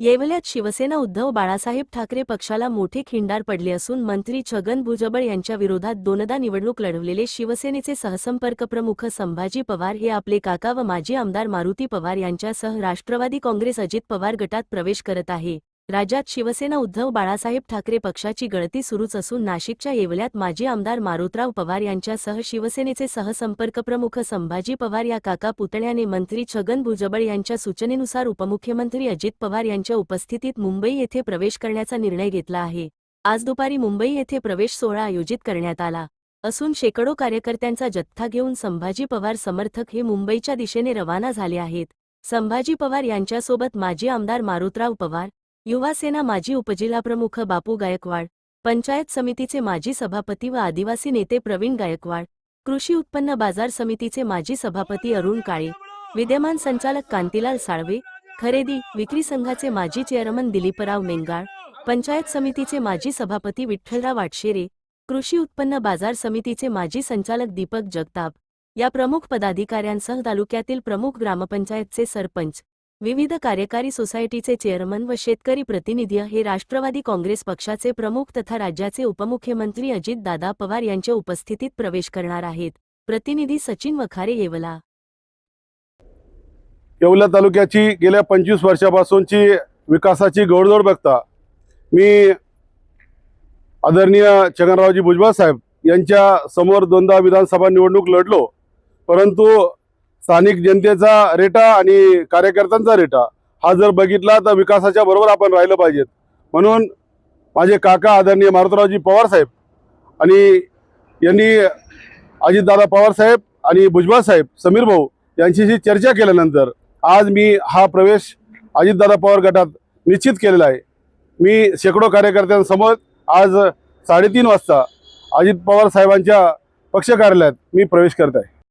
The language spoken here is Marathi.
येवल्यात शिवसेना उद्धव बाळासाहेब ठाकरे पक्षाला मोठे खिंडार पडले असून मंत्री छगन भुजबळ यांच्या विरोधात दोनदा निवडणूक लढवलेले शिवसेनेचे सहसंपर्क प्रमुख संभाजी पवार हे आपले काका व माजी आमदार मारुती पवार यांच्यासह राष्ट्रवादी काँग्रेस अजित पवार गटात प्रवेश करत आहे. राज्यात शिवसेना उद्धव बाळासाहेब ठाकरे पक्षाची गळती सुरूच असून नाशिकच्या येवल्यात माजी आमदार मारुतराव पवार यांच्यासह शिवसेनेचे सहसंपर्क प्रमुख संभाजी पवार या काका पुतण्याने मंत्री छगन भुजबळ यांच्या सूचनेनुसार उपमुख्यमंत्री अजित पवार यांच्या उपस्थितीत मुंबई येथे प्रवेश करण्याचा निर्णय घेतला आहे. आज दुपारी मुंबई येथे प्रवेश सोहळा आयोजित करण्यात आला. असून शेकडो कार्यकर्त्यांचा जथ्था घेऊन संभाजी पवार समर्थक हे मुंबईच्या दिशेने रवाना झाले आहेत. संभाजी पवार यांच्यासोबत माजी आमदार मारुतराव पवार युवा सेना माजी उपजिल्हाप्रमुख बापू गायकवाड पंचायत समितीचे माजी सभापती व आदिवासी नेते प्रवीण गायकवाड कृषी उत्पन्न बाजार समितीचे माजी सभापती अरुण काळे विद्यमान संचालक कांतीलाल साळवे खरेदी विक्री संघाचे माजी चेअरमन दिलीपराव मेंगाळ पंचायत समितीचे माजी सभापती विठ्ठलराव वाटशेरे कृषी उत्पन्न बाजार समितीचे माजी संचालक दीपक जगताप या प्रमुख पदाधिकाऱ्यांसह तालुक्यातील प्रमुख ग्रामपंचायतचे सरपंच विविध कार्यकारी सोसायटीचे चेअरमन व शेतकरी प्रतिनिधी हे राष्ट्रवादी काँग्रेस पक्षाचे प्रमुख तथा राज्याचे उपमुख्यमंत्री अजितदादा पवार यांच्या उपस्थितीत प्रवेश करणार आहेत. प्रतिनिधी सचिन वखारे येवला. येवला तालुक्याची गेल्या पंचवीस वर्षापासूनची विकासाची गौडदौड बघता मी आदरणीय छगनरावजी भुजबळ साहेब यांच्या समोर दोनदा विधानसभा निवडणूक लढलो परंतु स्थानिक जनतेचा रेटा आणि कार्यकर्त्यांचा रेटा हा जर बघितला तर विकासाच्या बरोबर आपण राहिलं पाहिजेत. म्हणून माझे काका आदरणीय मारुतरावजी पवार साहेब आणि यांनी अजितदादा पवार साहेब आणि भुजबळ साहेब समीर भाऊ यांच्याशी चर्चा केल्यानंतर आज मी हा प्रवेश अजितदादा पवार गटात निश्चित केलेला आहे. मी शेकडो कार्यकर्त्यांसमोर आज साडेतीन वाजता अजित पवार साहेबांच्या पक्ष कार्यालयात मी प्रवेश करत आहे.